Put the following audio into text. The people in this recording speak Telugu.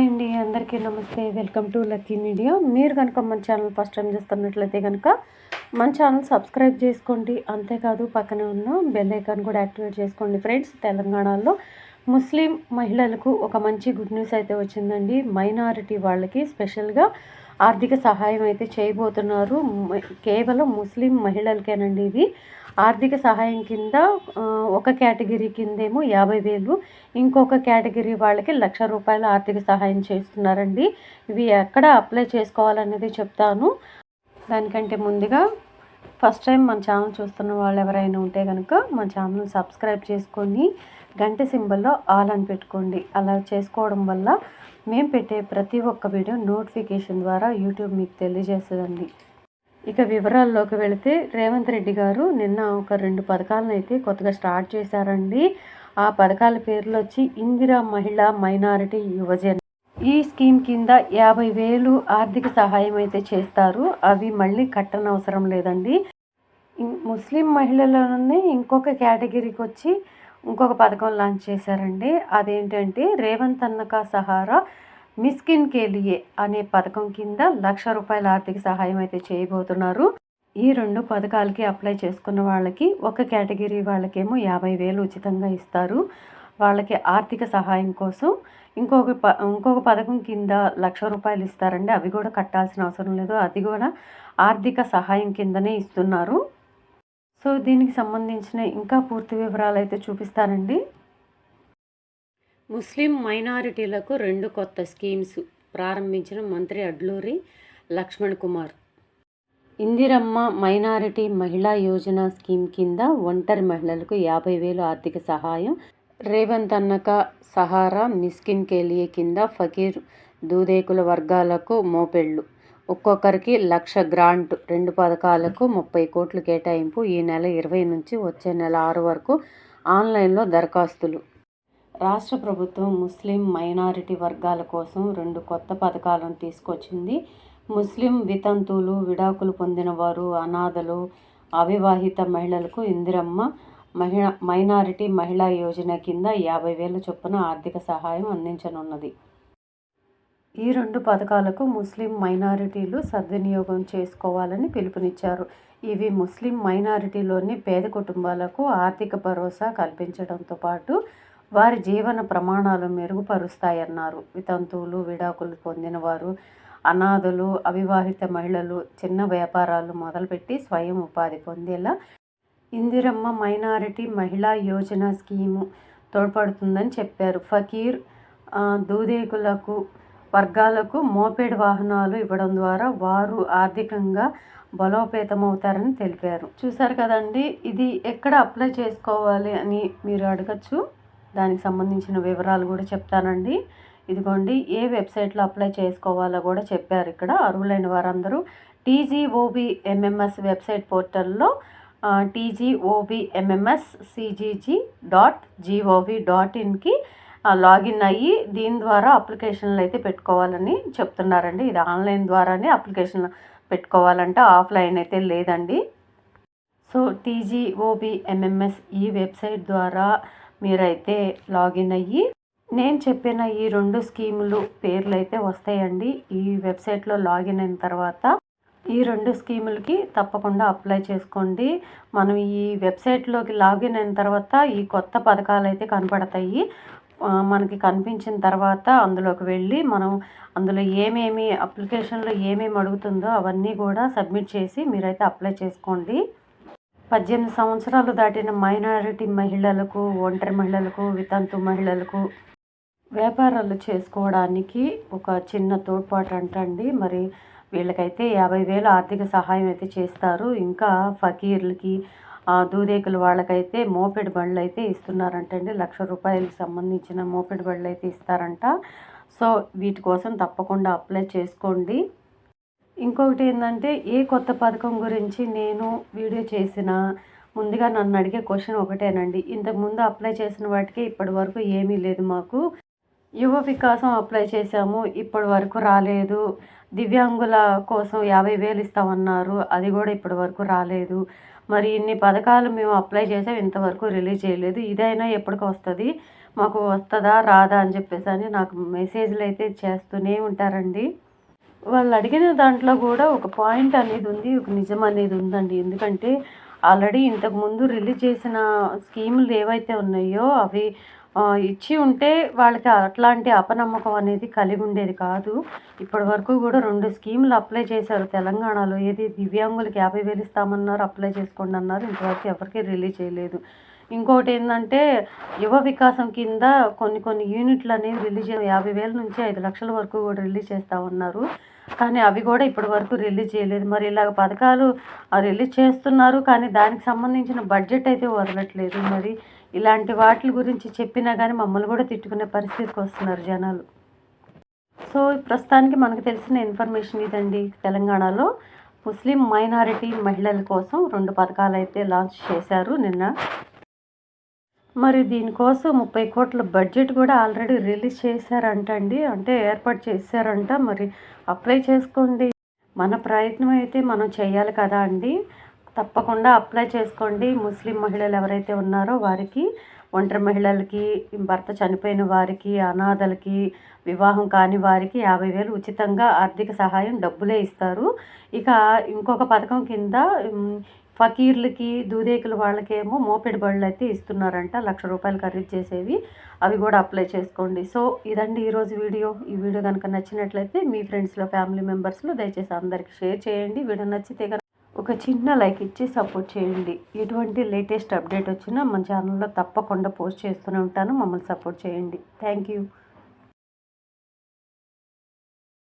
హాయ్ అండి అందరికీ నమస్తే. వెల్కమ్ టు లక్కీ మీడియా మీరు కనుక మన ఛానల్ ఫస్ట్ టైం చూస్తున్నట్లయితే కనుక మన ఛానల్ సబ్స్క్రైబ్ చేసుకోండి. అంతేకాదు పక్కనే ఉన్న బెల్ ఐకాన్ కూడా యాక్టివేట్ చేసుకోండి ఫ్రెండ్స్ తెలంగాణలో ముస్లిం మహిళలకు ఒక మంచి గుడ్ న్యూస్ అయితే వచ్చిందండి. మైనారిటీ వాళ్ళకి స్పెషల్గా ఆర్థిక సహాయం అయితే చేయబోతున్నారు. కేవలం ముస్లిం మహిళలకేనండి ఇది. ఆర్థిక సహాయం కింద ఒక కేటగిరీ కిందేమో యాభై వేలు ఇంకొక కేటగిరీ వాళ్ళకి లక్ష రూపాయల ఆర్థిక సహాయం చేస్తున్నారండి. ఇవి ఎక్కడ అప్లై చేసుకోవాలనేది చెప్తాను. దానికంటే ముందుగా ఫస్ట్ టైం మన ఛానల్ చూస్తున్న వాళ్ళు ఎవరైనా ఉంటే కనుక మన ఛానల్ సబ్స్క్రైబ్ చేసుకొని గంట సింబల్లో ఆల్ అని పెట్టుకోండి. అలా చేసుకోవడం వల్ల మేము పెట్టే ప్రతి ఒక్క వీడియో నోటిఫికేషన్ ద్వారా యూట్యూబ్ మీకు తెలియజేస్తుందండి. ఇక వివరాల్లోకి వెళితే రేవంత్ రెడ్డి గారు నిన్న ఒక రెండు పథకాలను అయితే కొత్తగా స్టార్ట్ చేశారండి. ఆ పథకాల పేర్లు వచ్చి ఇందిరా మహిళా మైనారిటీ యువజన. ఈ స్కీమ్ కింద యాభై వేలు ఆర్థిక సహాయం అయితే చేస్తారు. అవి మళ్ళీ కట్టనవసరం లేదండి. ముస్లిం మహిళలలోనే ఇంకొక కేటగిరీకి వచ్చి ఇంకొక పథకం లాంచ్ చేశారండి. అదేంటంటే రేవంత్ అన్నక సహారా మిస్కిన్ కేలియే అనే పథకం కింద లక్ష రూపాయల ఆర్థిక సహాయం అయితే చేయబోతున్నారు. ఈ రెండు పథకాలకి అప్లై చేసుకున్న వాళ్ళకి ఒక కేటగిరీ వాళ్ళకేమో యాభై వేలు ఉచితంగా ఇస్తారు. వాళ్ళకి ఆర్థిక సహాయం కోసం ఇంకొక ప ఇంకొక పథకం కింద లక్ష రూపాయలు ఇస్తారండి. అవి కూడా కట్టాల్సిన అవసరం లేదు. అది కూడా ఆర్థిక సహాయం కిందనే ఇస్తున్నారు. సో దీనికి సంబంధించిన ఇంకా పూర్తి వివరాలు అయితే చూపిస్తానండి. ముస్లిం మైనారిటీలకు రెండు కొత్త స్కీమ్స్ ప్రారంభించిన మంత్రి అడ్లూరి లక్ష్మణ్ కుమార్. ఇందిరమ్మ మైనారిటీ మహిళా యోజన స్కీమ్ కింద ఒంటరి మహిళలకు యాభై వేలు ఆర్థిక సహాయం రేవంత్ అన్నక సహారా మిస్కిన్ కేలియే కింద ఫకీర్ దూదేకుల వర్గాలకు మోపెళ్ళు. ఒక్కొక్కరికి లక్ష గ్రాంట్ రెండు పథకాలకు ముప్పై కోట్లు కేటాయింపు ఈ నెల ఇరవై నుంచి వచ్చే నెల ఆరు వరకు ఆన్లైన్లో దరఖాస్తులు. రాష్ట్ర ప్రభుత్వం ముస్లిం మైనారిటీ వర్గాల కోసం రెండు కొత్త పథకాలను తీసుకొచ్చింది. ముస్లిం వితంతువులు విడాకులు పొందిన వారు అనాథలు అవివాహిత మహిళలకు ఇందిరమ్మ మహిళ మైనారిటీ మహిళా యోజన కింద యాభై వేల చొప్పున ఆర్థిక సహాయం అందించనున్నది. ఈ రెండు పథకాలకు ముస్లిం మైనారిటీలు సద్వినియోగం చేసుకోవాలని పిలుపునిచ్చారు. ఇవి ముస్లిం మైనారిటీలోని పేద కుటుంబాలకు ఆర్థిక భరోసా కల్పించడంతో పాటు వారి జీవన ప్రమాణాలు మెరుగుపరుస్తాయన్నారు. వితంతువులు విడాకులు పొందినవారు అనాథలు అవివాహిత మహిళలు చిన్న వ్యాపారాలు మొదలుపెట్టి స్వయం ఉపాధి పొందేలా ఇందిరమ్మ మైనారిటీ మహిళా యోజన స్కీము తోడ్పడుతుందని చెప్పారు. ఫకీర్ దూదేకులకు వర్గాలకు మోపెడ్ వాహనాలు ఇవ్వడం ద్వారా వారు ఆర్థికంగా బలోపేతమవుతారని తెలిపారు. చూసారు కదండి ఇది ఎక్కడ అప్లై చేసుకోవాలి అని మీరు అడగచ్చు? దానికి సంబంధించిన వివరాలు కూడా చెప్తానండి. ఇదిగోండి ఏ వెబ్సైట్లో అప్లై చేసుకోవాలో కూడా చెప్పారు ఇక్కడ. అర్హులైన వారందరూ టీజీఓబి ఎంఎంఎస్ వెబ్సైట్ పోర్టల్లో TGOB MMS CGG dot GOV dot ఇన్కి login అయ్యి దీని ద్వారా అప్లికేషన్లు అయితే పెట్టుకోవాలని చెప్తున్నారండి. ఇది ఆన్లైన్ ద్వారానే అప్లికేషన్ పెట్టుకోవాలంటే ఆఫ్లైన్ అయితే లేదండి. సో టీజీఓబి ఎంఎంఎస్ ఈ వెబ్సైట్ ద్వారా మీరైతే లాగిన్ అయ్యి నేను చెప్పిన ఈ రెండు స్కీములు పేర్లు అయితే వస్తాయండి. ఈ వెబ్సైట్లో లాగిన్ అయిన తర్వాత ఈ రెండు స్కీములకి తప్పకుండా అప్లై చేసుకోండి. మనం ఈ వెబ్సైట్లోకి లాగిన్ అయిన తర్వాత ఈ కొత్త పథకాలు అయితే కనపడతాయి మనకి కనిపించిన తర్వాత అందులోకి వెళ్ళి మనం అందులో ఏమేమి అప్లికేషన్లో ఏమేమి అడుగుతుందో అవన్నీ కూడా సబ్మిట్ చేసి మీరైతే అప్లై చేసుకోండి. పద్దెనిమిది సంవత్సరాలు దాటిన మైనారిటీ మహిళలకు ఒంటరి మహిళలకు వితంతు మహిళలకు వ్యాపారాలు చేసుకోవడానికి ఒక చిన్న తోడ్పాటు అంటండి. మరి వీళ్ళకైతే యాభై వేలు ఆర్థిక సహాయం అయితే చేస్తారు. ఇంకా ఫకీర్లకి దూరేకులు వాళ్ళకైతే మోపెడ్ బండ్లు అయితే ఇస్తున్నారంటండి. లక్ష రూపాయలకు సంబంధించిన మోపెడ్ బండ్లు అయితే ఇస్తారంట. సో వీటి కోసం తప్పకుండా అప్లై చేసుకోండి. ఇంకొకటి ఏంటంటే ఏ కొత్త పథకం గురించి నేను వీడియో చేసిన ముందుగా నన్ను అడిగే క్వశ్చన్ ఒకటేనండి. ఇంతకుముందు అప్లై చేసిన వాటికి ఇప్పటి వరకు ఏమీ లేదు మాకు. యువ వికాసం అప్లై చేశాము ఇప్పటి వరకు రాలేదు. దివ్యాంగుల కోసం యాభై వేలు ఇస్తామన్నారు అది కూడా ఇప్పటి వరకు రాలేదు. మరి ఇన్ని పథకాలు మేము అప్లై చేసాం ఇంతవరకు రిలీజ్ చేయలేదు. ఇదైనా ఎప్పటికి వస్తుంది? మాకు వస్తుందా రాదా అని చెప్పేసి అని నాకు మెసేజ్లు అయితే చేస్తూనే ఉంటారండి. వాళ్ళు అడిగిన దాంట్లో కూడా ఒక పాయింట్ అనేది ఉంది ఒక నిజం అనేది ఉందండి. ఎందుకంటే ఆల్రెడీ ఇంతకుముందు రిలీజ్ చేసిన స్కీములు ఏవైతే ఉన్నాయో అవి ఇచ్చి ఉంటే వాళ్ళకి అట్లాంటి అపనమ్మకం అనేది కలిగి ఉండేది కాదు. ఇప్పటి వరకు కూడా రెండు స్కీములు అప్లై చేశారు. తెలంగాణలో ఏది దివ్యాంగులకి యాభై వేలు ఇస్తామన్నారు అప్లై చేసుకోండి అన్నారు. ఇంతవరకు ఎవరికి రిలీజ్ చేయలేదు. ఇంకోటి ఏంటంటే యువ వికాసం కింద కొన్ని కొన్ని యూనిట్లు అనేవి రిలీజ్ యాభై వేల నుంచి ఐదు లక్షల వరకు కూడా రిలీజ్ చేస్తూ ఉన్నారు. కానీ అవి కూడా ఇప్పటి వరకు రిలీజ్ చేయలేదు. మరి ఇలాగ పథకాలు రిలీజ్ చేస్తున్నారు. కానీ దానికి సంబంధించిన బడ్జెట్ అయితే వదలట్లేదు. మరి ఇలాంటి వాటి గురించి చెప్పినా కానీ మమ్మల్ని కూడా తిట్టుకునే పరిస్థితికి వస్తున్నారు జనాలు. సో ప్రస్తుతానికి మనకు తెలిసిన ఇన్ఫర్మేషన్ ఇదండి. తెలంగాణలో ముస్లిం మైనారిటీ మహిళల కోసం రెండు పథకాలు అయితే లాంచ్ చేశారు నిన్న. మరి దీనికోసం ముప్పై కోట్ల బడ్జెట్ కూడా ఆల్రెడీ రిలీజ్ చేశారంట అండి అంటే ఏర్పాటు చేశారంట. మరి అప్లై చేసుకోండి. మన ప్రయత్నం అయితే మనం చేయాలి కదా అండి. తప్పకుండా అప్లై చేసుకోండి. ముస్లిం మహిళలు ఎవరైతే ఉన్నారో వారికి ఒంటరి మహిళలకి భర్త చనిపోయిన వారికి అనాథలకి వివాహం కాని వారికి యాభై వేలు ఉచితంగా ఆర్థిక సహాయం డబ్బులే ఇస్తారు. ఇక ఇంకొక పథకం కింద ఫకీర్లకి దూదేకుల వాళ్ళకేమో మోపెడి బళ్ళు అయితే ఇస్తున్నారంట. లక్ష రూపాయలు ఖరీదు చేసేవి. అవి కూడా అప్లై చేసుకోండి. సో ఇదండి ఈరోజు వీడియో. ఈ వీడియో కనుక నచ్చినట్లయితే మీ ఫ్రెండ్స్లో ఫ్యామిలీ మెంబర్స్లో దయచేసి అందరికీ షేర్ చేయండి. వీడియో నచ్చితే కనుక ఒక చిన్న లైక్ ఇచ్చి సపోర్ట్ చేయండి. ఎటువంటి లేటెస్ట్ అప్డేట్ వచ్చినా మన ఛానల్లో తప్పకుండా పోస్ట్ చేస్తూనే ఉంటాను. మమ్మల్ని సపోర్ట్ చేయండి. Thank you.